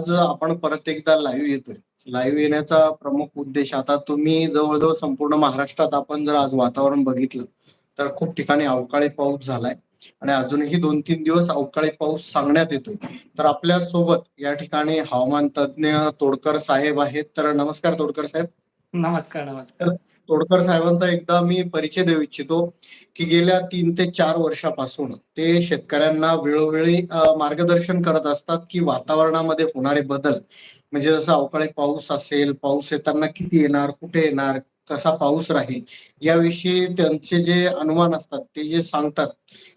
आज आपण परत एकदा लाईव्ह येतोय. लाईव्ह येण्याचा प्रमुख उद्देश आता तुम्ही जवळजवळ संपूर्ण महाराष्ट्रात आपण जर आज वातावरण बघितलं तर खूप ठिकाणी अवकाळी पाऊस झालाय. आणि अजूनही दोन तीन दिवस अवकाळी पाऊस सांगण्यात येतोय. तर आपल्यासोबत या ठिकाणी हवामान तज्ज्ञ तोडकर साहेब आहेत. तर नमस्कार तोडकर साहेब. नमस्कार नमस्कार. तोडकर साहेबांचा एकदा मी परिचय देऊ इच्छितो की गेल्या तीन ते चार वर्षापासून ते शेतकऱ्यांना वेळोवेळी मार्गदर्शन करत असतात की वातावरणामध्ये होणारे बदल. म्हणजे जसं अवकाळी पाऊस असेल पाऊस येताना किती येणार कुठे येणार कसा पाऊस राहील याविषयी त्यांचे जे अनुमान असतात ते जे सांगतात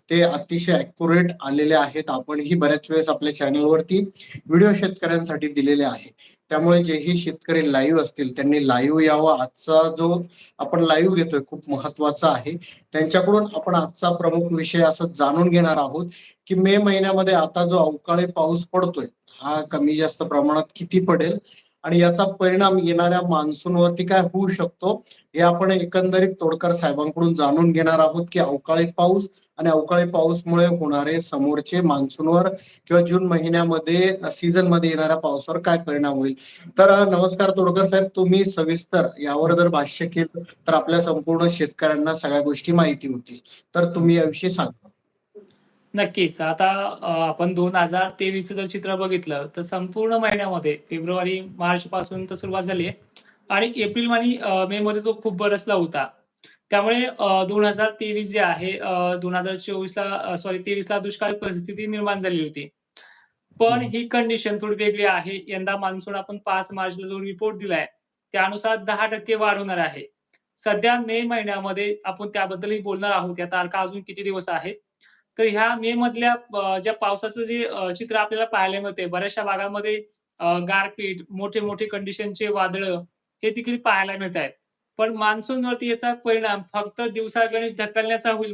ते अतिशय अॅक्युरेट आलेले आहेत. आपणही बऱ्याच वेळेस आपल्या चॅनलवरती व्हिडिओ शेतकऱ्यांसाठी दिलेले आहे. त्यामुळे जेही शेतकरी लाईव्ह असतील त्यांनी लाईव्ह यावं. आजचा जो आपण लाईव्ह घेतोय खूप महत्त्वाचा आहे. त्यांच्याकडून आपण आजचा प्रमुख विषय असं जाणून घेणार आहोत की मे महिन्यामध्ये आता जो अवकाळी पाऊस पडतोय हा कमी जास्त प्रमाणात किती पडेल? आणि याचा परिणाम येणाऱ्या मान्सूनवरती काय होऊ शकतो हे आपण एकंदरीत तोडकर साहेबांकडून जाणून घेणार आहोत की अवकाळी पाऊस आणि अवकाळी पाऊसमुळे होणारे समोरचे मान्सूनवर किंवा जून महिन्यामध्ये सीझनमध्ये येणाऱ्या पावसावर काय परिणाम होईल. तर नमस्कार तोडकर साहेब तुम्ही सविस्तर यावर जर भाष्य केलं तर आपल्या संपूर्ण शेतकऱ्यांना सगळ्या गोष्टी माहिती होतील. तर तुम्ही याविषयी सांगा. नक्कीच. आता अ, आपण दोन हजार तेवीसचं जर चित्र बघितलं तर संपूर्ण महिन्यामध्ये फेब्रुवारी मार्च पासून तर सुरुवात झाली आहे. आणि एप्रिल आणि अ, मे मध्ये तो खूप बरसला होता. त्यामुळे दोन हजार तेवीस जे आहे दोन हजार चोवीस ला सॉरी तेवीस ला दुष्काळ परिस्थिती निर्माण झाली होती. पण. ही कंडिशन थोडी वेगळी आहे. यंदा मान्सून आपण पाच मार्चला जो रिपोर्ट दिलाय त्यानुसार दहा टक्के वाढ होणार आहे. सध्या मे महिन्यामध्ये आपण त्याबद्दलही बोलणार आहोत. या तारखा अजून किती दिवस आहेत? तर ह्या मे मधल्या ज्या पावसाचं जे चित्र आपल्याला पाहायला मिळते बऱ्याचशा भागामध्ये गारपीट मोठे मोठे कंडिशनचे वादळ हे देखील पाहायला मिळत आहेत पण मान्सून वरती याचा परिणाम फक्त दिवसागणिक ढकलण्याचा होईल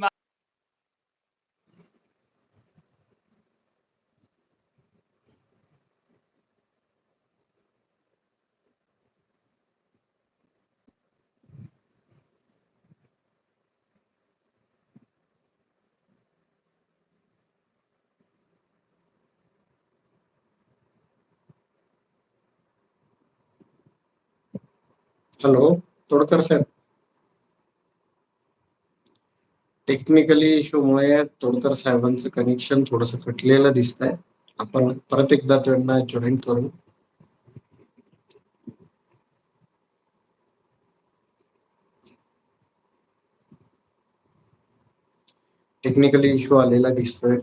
हॅलो तोडकर साहेब. टेक्निकली इश्यूमुळे तोडकर साहेबांचं कनेक्शन थोडस कटलेलं दिसतंय. आपण परत एकदा त्यांना जॉईन करू. टेक्निकली इश्यू आलेला दिसतोय.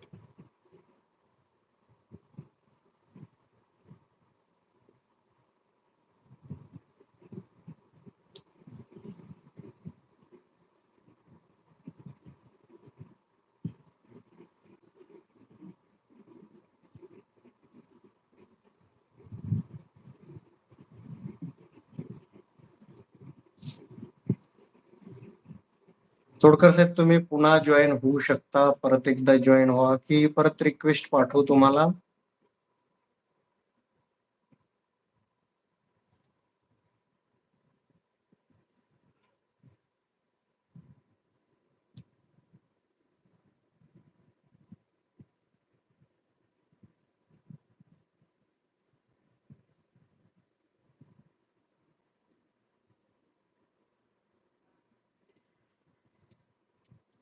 तोडकर साहेब तुम्ही पुन्हा जॉईन होऊ शकता. परत एकदा जॉईन व्हा की परत रिक्वेस्ट पाठवू तुम्हाला.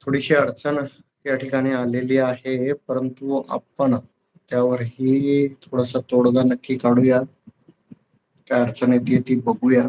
थोडीशी अडचण या ठिकाणी आलेली आहे परंतु आपण त्यावरही थोडासा तोडगा नक्की काढूया. काय अडचण येते ती बघूया.